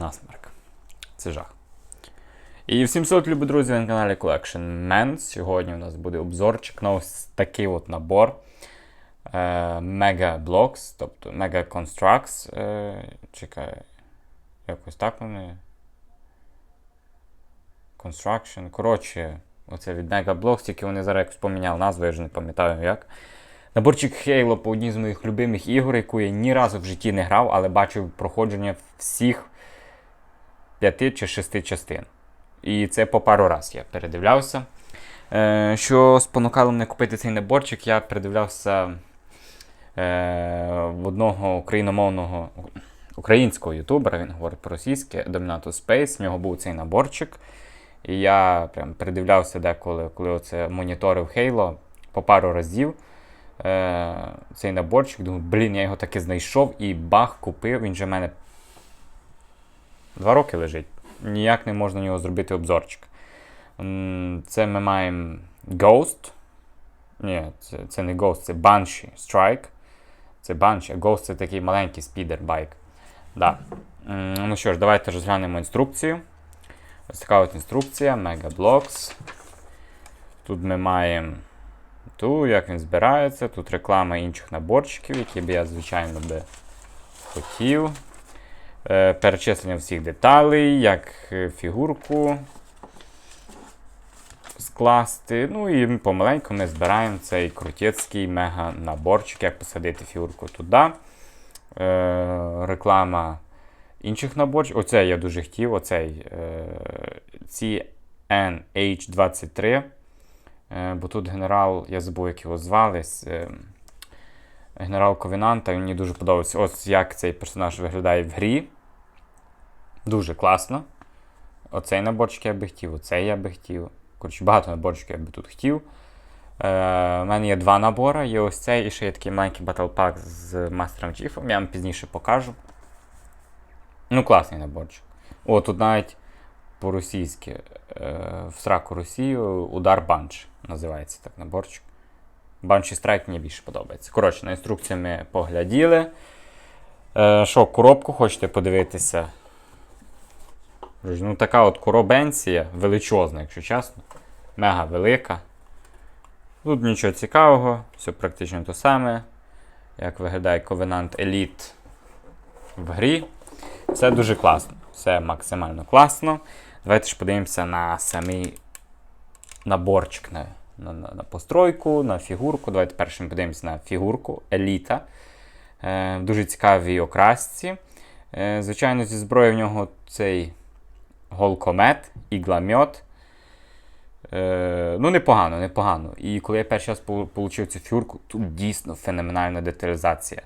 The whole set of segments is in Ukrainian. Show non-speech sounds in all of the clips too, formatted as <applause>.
Насмерк. Це жах. І всім салют, любі друзі, на каналі Collection Man. Сьогодні у нас буде обзорчик на ось такий от набор е, Mega Blocks, тобто Mega Constructs. Е, чекай, якось так вони. Construction. Коротше, оце від Mega Blocks, тільки вони зараз якось поміняли назву, я вже не пам'ятаю як. Наборчик Halo по одній з моїх любимих ігор, яку я ні разу в житті не грав, але бачив проходження всіх п'яти чи шести частин. І це по пару раз я передивлявся. Е, Що спонукало мене купити цей наборчик, я передивлявся е, в одного україномовного українського ютубера, він говорить по-російськи, Dominatus Space, в нього був цей наборчик. І я прям передивлявся деколи, коли оце моніторив Halo по пару разів. Е, цей наборчик, думаю, блін, я його таки знайшов і бах купив. Він же в мене два роки лежить. Ніяк не можна на нього зробити обзорчик. Це ми маємо Ghost. Ні, це, це не Ghost, це Banshee Strike. Це Banshee, а Ghost це такий маленький спідер-байк. Да. Ну що ж, давайте розглянемо інструкцію. Ось така от інструкція, Mega Blocks. Тут ми маємо ту, як він збирається, тут реклама інших наборчиків, які б я, звичайно, би хотів. Е, перечислення всіх деталей, як е, фігурку скласти. Ну і помаленьку ми збираємо цей крутецький мега наборчик, як посадити фігурку туди. Е, реклама інших наборчиків. Оце я дуже хотів. Оцей е, CNH23. Е, бо тут генерал, я забув, як його звали. Е, генерал Ковінанта, він мені дуже подобається. Ось як цей персонаж виглядає в грі. Дуже класно. Оцей наборчик я би хотів, оцей я би хотів. Коротше, багато наборчиків я би тут хотів. Е, У мене є два набори, є ось цей і ще є такий маленький Pack з Мастером Чіфом, я вам пізніше покажу. Ну, класний наборчик. О, тут навіть по-російськи е, в сраку Росію удар банч називається так наборчик. Банші страйк мені більше подобається. Коротше, на інструкцію ми погляділи. Е, Що, коробку хочете подивитися? Ну, така от коробенція, величезна, якщо чесно. Мега велика. Тут нічого цікавого, все практично те саме. Як виглядає Covenant Elite в грі. Все дуже класно. Все максимально класно. Давайте ж подивимося на самий наборчик. На, на, на, постройку, на фігурку. Давайте першим подивимося на фігурку Еліта. Е, дуже цікавій окрасці. Е, звичайно, зі зброї в нього цей голкомет, ігламьот. Е, ну, непогано, непогано. І коли я перший раз отримав цю фігурку, тут дійсно феноменальна деталізація.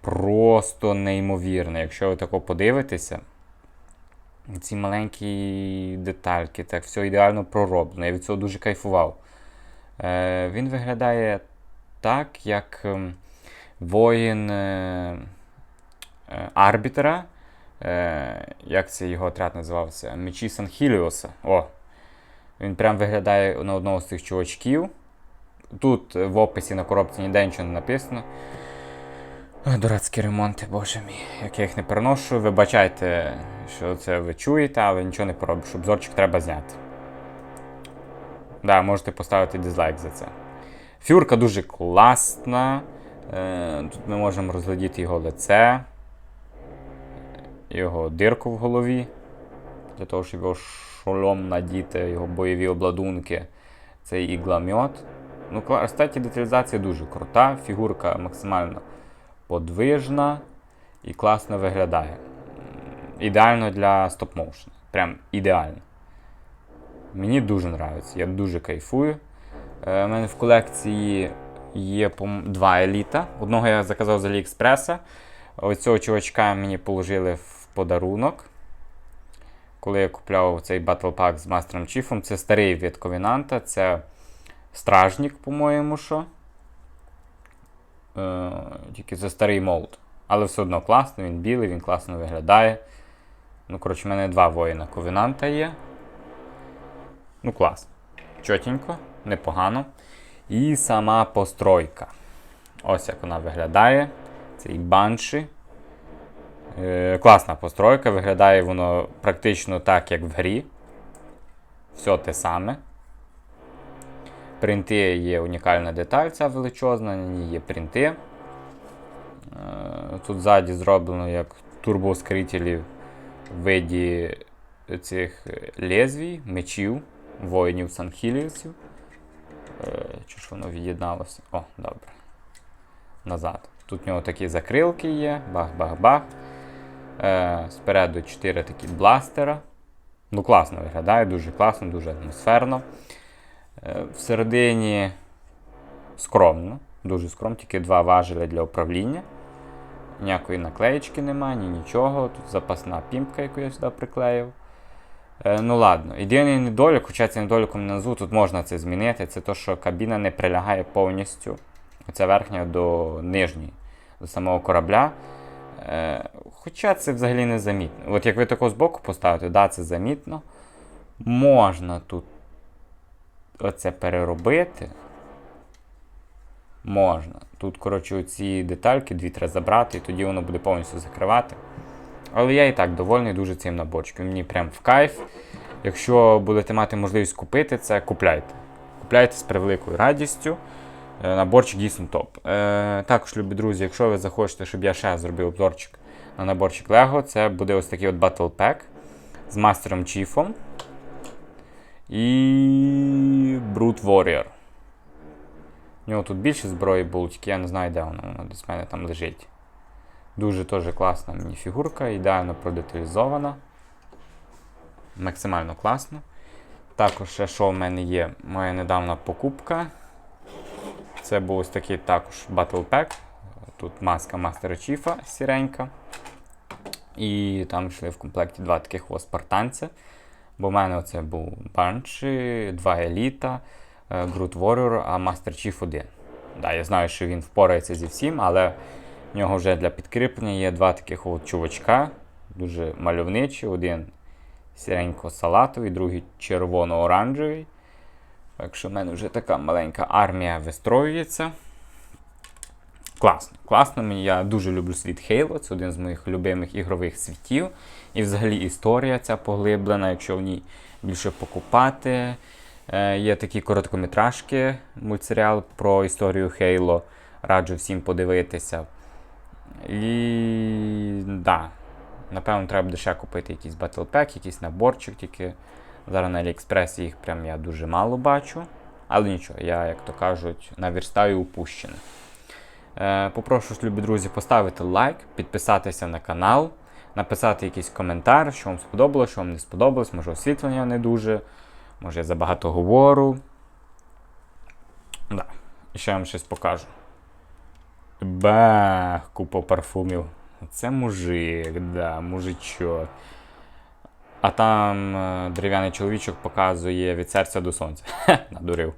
Просто неймовірно. Якщо ви тако подивитеся, ці маленькі детальки, так все ідеально пророблено. Я від цього дуже кайфував. Е, Він виглядає так, як ем, воїн е, е, арбітера. Як це його отряд називався? Мечі Санхіліоса. О! Він прям виглядає на одного з цих чувачків. Тут в описі на коробці ніде нічого не написано. Дурацькі ремонти, боже мій, як я їх не переношу. Вибачайте, що це ви чуєте, але нічого не поробиш. Обзорчик треба зняти. Да, можете поставити дизлайк за це. Фюрка дуже класна. Е, Тут ми можемо розглядіти його лице, його дирку в голові. Для того, щоб його шолом надіти, його бойові обладунки. Цей ігламьот. Ну, кстати, деталізація дуже крута. Фігурка максимально подвижна і класно виглядає. Ідеально для стоп-моушен. Прям ідеально. Мені дуже подобається, я дуже кайфую. У е, мене в колекції є два еліта. Одного я заказав з Аліекспреса. Ось цього чувачка мені положили в подарунок. Коли я купляв цей Battle Pack з Мастером Чіфом, це старий від Ковінанта, це стражник, по-моєму. що. Е, Тільки це старий молд. Але все одно класно, він білий, він класно виглядає. Ну, коротше, в мене два воїна Ковінанта є. Ну, клас. Чотенько, непогано. І сама постройка. Ось як вона виглядає. Цей банші. Е, класна постройка, виглядає воно практично так, як в грі. Все те саме. Принти є унікальна деталь, ця величезна, на ній є принти. Е, Тут ззаді зроблено як турбоскрителі в виді цих лезвій, мечів, воїнів санхілівців. Е, Чи ж воно від'єдналося? О, добре. Назад. Тут в нього такі закрилки є, бах-бах-бах. Е, спереду 4 такі бластера. Ну, класно виглядає, дуже класно, дуже атмосферно. Е, всередині скромно, дуже скромно, тільки два важеля для управління. Ніякої наклеєчки немає, ні нічого. Тут запасна пімпка, яку я сюди приклеїв. Е, ну ладно, єдиний недолік, хоча це недоліком не назву, тут можна це змінити, це те, що кабіна не прилягає повністю. Оця верхня до нижньої, до самого корабля. Е, хоча це взагалі не замітно. От як ви тако збоку поставите, да, це замітно. Можна тут оце переробити. Можна. Тут, коротше, оці детальки дві треба забрати, і тоді воно буде повністю закривати. Але я і так довольний дуже цим наборчиком. Мені прям в кайф. Якщо будете мати можливість купити це, купляйте. Купляйте з превеликою радістю. Е, Наборчик дійсно топ. Е, також, любі друзі, якщо ви захочете, щоб я ще зробив обзорчик на наборчик Lego, це буде ось такий от Battle Pack з мастером Чіфом і Brute Warrior. У нього тут більше зброї було, тільки я не знаю, де вона, вона десь в мене там лежить. Дуже теж класна мені фігурка, ідеально продеталізована. Максимально класно. Також ще що в мене є, моя недавна покупка. Це був ось такий також Battle Pack. Тут маска Мастера Чіфа сіренька. І там йшли в комплекті два таких ось спартанця. Бо в мене оце був Банші, два еліта, Грут Warrior, а Мастер Чіф один. Да, я знаю, що він впорається зі всім, але в нього вже для підкріплення є два таких от чувачка, дуже мальовничі. Один сіренько-салатовий, другий червоно-оранжевий. Так що в мене вже така маленька армія вистроюється. Класно, класно. Я дуже люблю світ Halo, це один з моїх любимих ігрових світів. І взагалі історія ця поглиблена, якщо в ній більше покупати. Е, є такі короткометражки, мультсеріал про історію Halo. Раджу всім подивитися. І да, напевно, треба буде ще купити якийсь Pack, якийсь наборчик, тільки зараз на AliExpress їх прям я дуже мало бачу. Але нічого, я, як то кажуть, наверстаю упущене. Е, попрошу, любі друзі, поставити лайк, підписатися на канал, написати якийсь коментар, що вам сподобалось, що вам не сподобалось, може освітлення не дуже, може я забагато говорю. Да. І ще вам щось покажу. Бах, купа парфумів. Це мужик, да, мужичок. А там е, дерев'яний чоловічок показує від серця до сонця. <laughs> Хе, надурив.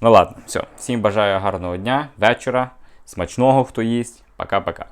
Ну ладно, все. Всім бажаю гарного дня, вечора, смачного, хто їсть. Пока-пока.